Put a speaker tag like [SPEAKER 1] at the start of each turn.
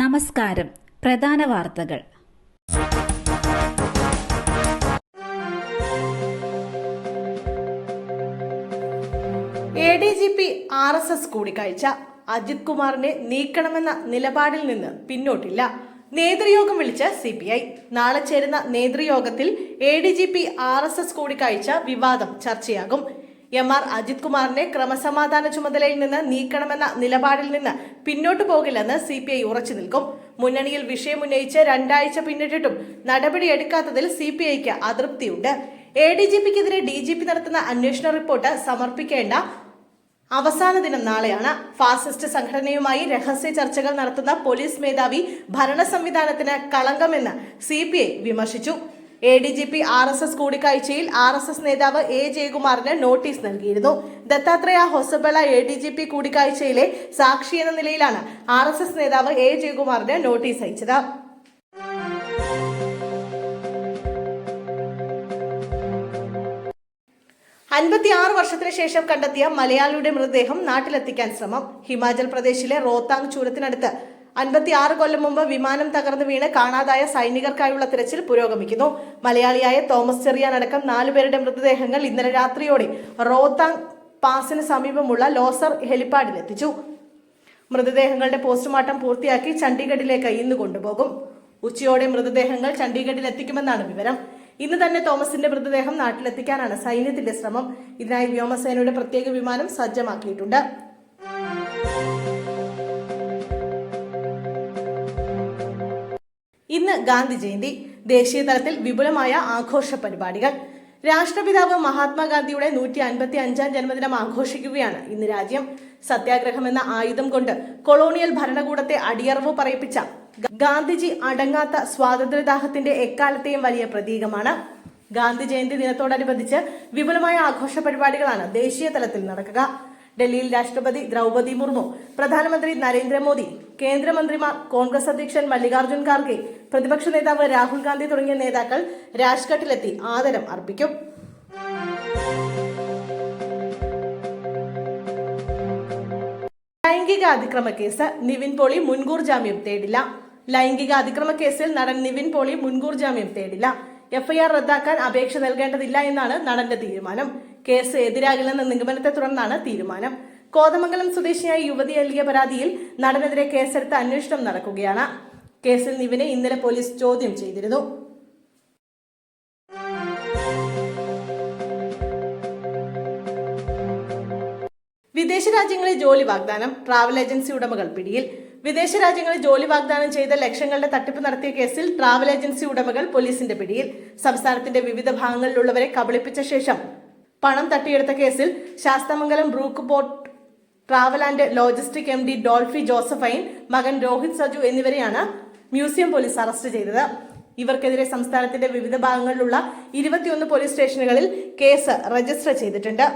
[SPEAKER 1] നമസ്കാരം. പ്രധാന വാർത്തകൾ.
[SPEAKER 2] A D G P R S S കൂടിക്കാഴ്ച. അജിത് കുമാറിനെ നീക്കണമെന്ന നിലപാടിൽ നിന്ന് പിന്നോട്ടില്ല. നേതൃയോഗം വിളിച്ച സി പി ഐ. നാളെ ചേരുന്ന നേതൃയോഗത്തിൽ A D G P R S S കൂടിക്കാഴ്ച വിവാദം ചർച്ചയാകും. എം ആർ അജിത് കുമാറിനെ ക്രമസമാധാന ചുമതലയിൽ നിന്ന് നീക്കണമെന്ന നിലപാടിൽ നിന്ന് പിന്നോട്ടു പോകില്ലെന്ന് സി പി ഐ ഉറച്ചു നിൽക്കും. മുന്നണിയിൽ വിഷയമുന്നയിച്ച് രണ്ടാഴ്ച പിന്നിട്ടിട്ടും നടപടിയെടുക്കാത്തതിൽ സി പി ഐക്ക് അതൃപ്തിയുണ്ട്. എ ഡി ജി പിക്കെതിരെ ഡി ജി പി നടത്തുന്ന അന്വേഷണ റിപ്പോർട്ട് സമർപ്പിക്കേണ്ട അവസാന ദിനം നാളെയാണ്. ഫാസിസ്റ്റ് സംഘടനയുമായി രഹസ്യ ചർച്ചകൾ നടത്തുന്ന പോലീസ് മേധാവി ഭരണ സംവിധാനത്തിന് കളങ്കമെന്ന് സി വിമർശിച്ചു. A D G P R S S കൂടിക്കാഴ്ചയിൽ ആർ എസ് എസ് നേതാവ് എ ജയകുമാറിന് നോട്ടീസ് നൽകിയിരുന്നു. Dattatreya Hosabale A D G P കൂടിക്കാഴ്ചയിലെ സാക്ഷി എന്ന നിലയിലാണ് ആർ എസ് എസ് നേതാവ് എ ജയകുമാറിന് നോട്ടീസ് അയച്ചത്. അൻപത്തിയാറ് വർഷത്തിന് ശേഷം കണ്ടെത്തിയ മലയാളിയുടെ മൃതദേഹം നാട്ടിലെത്തിക്കാൻ ശ്രമം. ഹിമാചൽ പ്രദേശിലെ റോത്താങ് ചുരത്തിനടുത്ത് അൻപത്തിയാറ് കൊല്ലം മുമ്പ് വിമാനം തകർന്നു വീണ് കാണാതായ സൈനികർക്കായുള്ള തിരച്ചിൽ പുരോഗമിക്കുന്നു. മലയാളിയായ തോമസ് ചെറിയാൻ അടക്കം നാലുപേരുടെ മൃതദേഹങ്ങൾ ഇന്നലെ രാത്രിയോടെ റോത്താങ് പാസിന് സമീപമുള്ള ലോസർ ഹെലിപ്പാഡിലെത്തിച്ചു. മൃതദേഹങ്ങളുടെ പോസ്റ്റ്മോർട്ടം പൂർത്തിയാക്കി ചണ്ഡീഗഡിലേക്ക് ഇന്ന് കൊണ്ടുപോകും. ഉച്ചയോടെ മൃതദേഹങ്ങൾ ചണ്ഡീഗഡിൽ എത്തിക്കുമെന്നാണ് വിവരം. ഇന്ന് തന്നെ തോമസിന്റെ മൃതദേഹം നാട്ടിലെത്തിക്കാനാണ് സൈന്യത്തിന്റെ ശ്രമം. ഇതിനായി വ്യോമസേനയുടെ പ്രത്യേക വിമാനം സജ്ജമാക്കിയിട്ടുണ്ട്. ഗാന്ധി ജയന്തി ദേശീയ തലത്തിൽ വിപുലമായ ആഘോഷ പരിപാടികൾ. രാഷ്ട്രപിതാവ് മഹാത്മാഗാന്ധിയുടെ നൂറ്റി അൻപത്തി അഞ്ചാം ജന്മദിനം ആഘോഷിക്കുകയാണ് ഇന്ന് രാജ്യം. സത്യാഗ്രഹം എന്ന ആയുധം കൊണ്ട് കൊളോണിയൽ ഭരണകൂടത്തെ അടിയറവ് പറയിപ്പിച്ച ഗാന്ധിജി അടങ്ങാത്ത സ്വാതന്ത്ര്യദാഹത്തിന്റെ എക്കാലത്തെയും വലിയ പ്രതീകമാണ്. ഗാന്ധി ജയന്തി ദിനത്തോടനുബന്ധിച്ച് വിപുലമായ ആഘോഷ പരിപാടികളാണ് ദേശീയ തലത്തിൽ നടക്കുക. ഡൽഹിയിൽ രാഷ്ട്രപതി ദ്രൗപദി മുർമു പ്രധാനമന്ത്രി നരേന്ദ്രമോദി കേന്ദ്രമന്ത്രിമാർ കോൺഗ്രസ് അധ്യക്ഷൻ മല്ലികാർജുൻ ഖാർഗെ പ്രതിപക്ഷ നേതാവ് രാഹുൽ ഗാന്ധി തുടങ്ങിയ നേതാക്കൾ രാജ്ഘട്ടിലെത്തി ആദരം അർപ്പിക്കും. ലൈംഗിക അതിക്രമ കേസ് നിവിൻ പോളി മുൻകൂർ ജാമ്യം തേടില്ല. ലൈംഗിക അതിക്രമ കേസിൽ നടൻ നിവിൻ പോളി മുൻകൂർ ജാമ്യം തേടില്ല. എഫ്ഐആർ റദ്ദാക്കാൻ അപേക്ഷ നൽകേണ്ടതില്ല എന്നാണ് നടന്റെ തീരുമാനം. കേസ് എതിരാകില്ലെന്ന നിഗമനത്തെ തുടർന്നാണ് തീരുമാനം. കോതമംഗലം സ്വദേശിയായ യുവതി നൽകിയ പരാതിയിൽ നടനെതിരെ കേസെടുത്ത് അന്വേഷണം നടക്കുകയാണ്. കേസിൽ നിവിനെ ഇന്നലെ പോലീസ് ചോദ്യം ചെയ്തിരുന്നു. വിദേശ രാജ്യങ്ങളിൽ ജോലി വാഗ്ദാനം ട്രാവൽ ഏജൻസി ഉടമകൾ പിടിയിൽ. വിദേശ രാജ്യങ്ങളിൽ ജോലി വാഗ്ദാനം ചെയ്ത ലക്ഷങ്ങളുടെ തട്ടിപ്പ് നടത്തിയ കേസിൽ ട്രാവൽ ഏജൻസി ഉടമകൾ പോലീസിന്റെ പിടിയിൽ. സംസ്ഥാനത്തിന്റെ വിവിധ ഭാഗങ്ങളിലുള്ളവരെ കബളിപ്പിച്ച ശേഷം പണം തട്ടിയെടുത്ത കേസിൽ Sasthamangalam Brook Port travel and logistic M D Dolphy Josephine മകൻ രോഹിത് സജു എന്നിവരെയാണ് മ്യൂസിയം പോലീസ് അറസ്റ്റ് ചെയ്തത്. ഇവർക്കെതിരെ സംസ്ഥാനത്തിന്റെ വിവിധ ഭാഗങ്ങളിലുള്ള ഇരുപത്തിയൊന്ന് പോലീസ് സ്റ്റേഷനുകളിൽ കേസ് രജിസ്റ്റർ ചെയ്തിട്ടുണ്ട്.